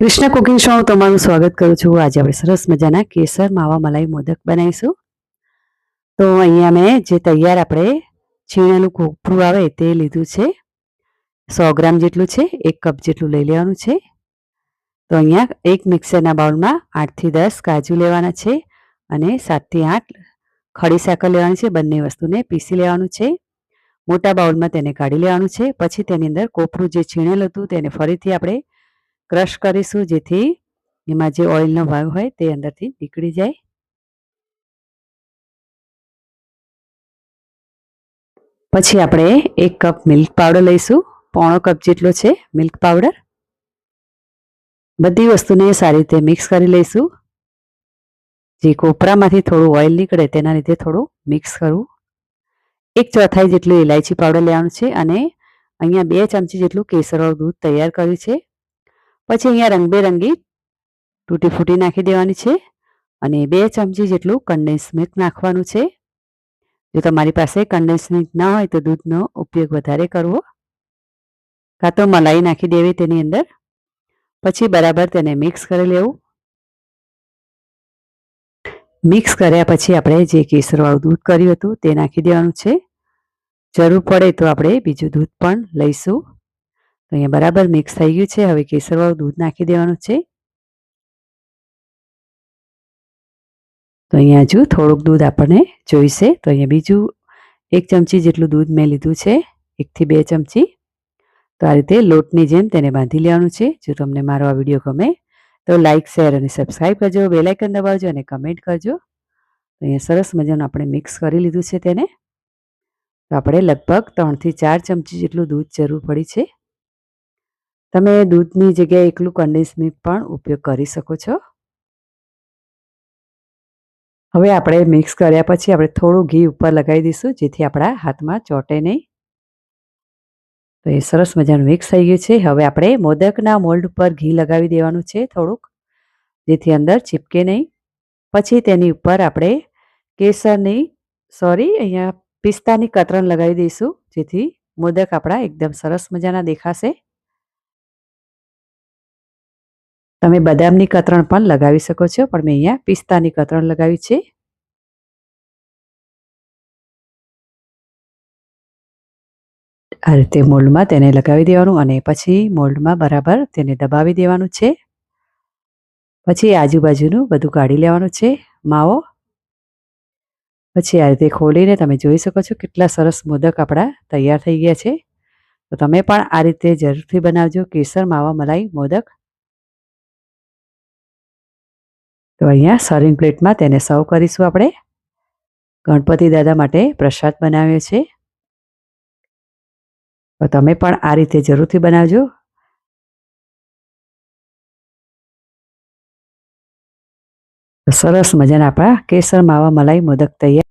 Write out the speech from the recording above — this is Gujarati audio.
કૃષ્ણ કુકિંગ શો હું તમારું સ્વાગત કરું છું. આજે આપણે સરસ મજાના કેસર માવા મલાઈ મોદક બનાવીશું. તો અહીંયા મેં જે તૈયાર આપણે છીણેલું કોપરું આવે તે લીધું છે. સો ગ્રામ જેટલું છે, એક કપ જેટલું લઈ લેવાનું છે. તો અહીંયા એક મિક્સરના બાઉલમાં આઠથી દસ કાજુ લેવાના છે અને સાતથી આઠ ખડી સાકર લેવાની છે. બંને વસ્તુને પીસી લેવાનું છે. મોટા બાઉલમાં તેને કાઢી લેવાનું છે. પછી તેની અંદર કોપરું જે છીણેલું હતું તેને ફરીથી આપણે ક્રશ કરીશું જેથી એમાં જે ઓઇલનો ભાગ હોય તે અંદરથી નીકળી જાય. પછી આપણે એક કપ મિલ્ક પાવડર લઈશું. પોણો કપ જેટલો છે મિલ્ક પાવડર બધી વસ્તુને સારી રીતે મિક્સ કરી લઈશું. જે કોપરામાંથી થોડું ઓઇલ નીકળે તેના લીધે થોડું મિક્સ કરવું. એક ચોથાઈ જેટલું ઇલાયચી પાવડર લેવાનું છે અને અહીંયા બે ચમચી જેટલું કેસરવાળું દૂધ તૈયાર કર્યું છે. પછી અહીંયા રંગબેરંગી તૂટી ફૂટી નાખી દેવાની છે અને બે ચમચી જેટલું કન્ડેન્સ મિલ્ક નાખવાનું છે. જો તમારી પાસે કન્ડેન્સ મિલ્ક ના હોય તો દૂધનો ઉપયોગ વધારે કરવો કાં તો મલાઈ નાખી દેવી તેની અંદર. પછી બરાબર તેને મિક્સ કરી લેવું. મિક્સ કર્યા પછી આપણે જે કેસરવાળું દૂધ કર્યું હતું તે નાખી દેવાનું છે. જરૂર પડે તો આપણે બીજું દૂધ પણ લઈશું. તો અહીંયા બરાબર મિક્સ થઈ ગયું છે. હવે કેસરવાળું દૂધ નાખી દેવાનું છે. તો અહીંયા હજુ થોડુંક દૂધ આપણને જોઈશે. તો અહીંયા બીજું એક ચમચી જેટલું દૂધ મેં લીધું છે. એકથી બે ચમચી. તો આ રીતે લોટની જેમ તેને બાંધી લેવાનું છે. જો તમને મારો આ વીડિયો ગમે તો લાઇક શેર અને સબસ્ક્રાઈબ કરજો. બેલાઇકન દબાવજો અને કમેન્ટ કરજો. તો અહીંયા સરસ મજાનું આપણે મિક્સ કરી લીધું છે તેને. તો આપણે લગભગ ત્રણથી ચાર ચમચી જેટલું દૂધ જરૂર પડી છે. તમે દૂધની જગ્યાએ એકલું કન્ડેન્સ મિલ્ક પણ ઉપયોગ કરી શકો છો? હવે આપણે મિક્સ કર્યા પછી આપણે થોડું ઘી ઉપર લગાવી દઈશું, જેથી આપણા હાથમાં ચોટે નહીં. તો એ સરસ મજાનું મિક્સ થઈ ગયું છે. હવે આપણે મોદકના મોલ્ડ ઉપર ઘી લગાવી દેવાનું છે થોડુંક, જેથી અંદર ચીપકે નહીં. પછી તેની ઉપર આપણે કેસરની, સોરી, અહીંયા પિસ્તાની કતરણ લગાવી દઈશું, જેથી મોદક આપણા એકદમ સરસ મજાના દેખાશે. તમે બદામની કતરણ પણ લગાવી શકો છો, પણ મેં અહીંયા પિસ્તાની કતરણ લગાવી છે. આ રીતે મોલ્ડમાં તેને લગાવી દેવાનું અને પછી મોલ્ડમાં બરાબર તેને દબાવી દેવાનું છે. પછી આજુબાજુનું બધું કાઢી લેવાનું છે, માવો. પછી આ રીતે ખોલીને તમે જોઈ શકો છો કેટલા સરસ મોદક આપણા તૈયાર થઈ ગયા છે. તો તમે પણ આ રીતે જરૂરથી બનાવજો કેસર, માવા, મલાઈ, મોદક. તો અહીંયા સર્વિંગ પ્લેટમાં તેને સર્વ કરીશું આપણે. ગણપતિ દાદા માટે પ્રસાદ બનાવ્યો છે. તો તમે પણ આ રીતે જરૂરથી બનાવજો. સરસ મજાના આપણા કેસર, માવા, મલાઈ, મોદક તૈયાર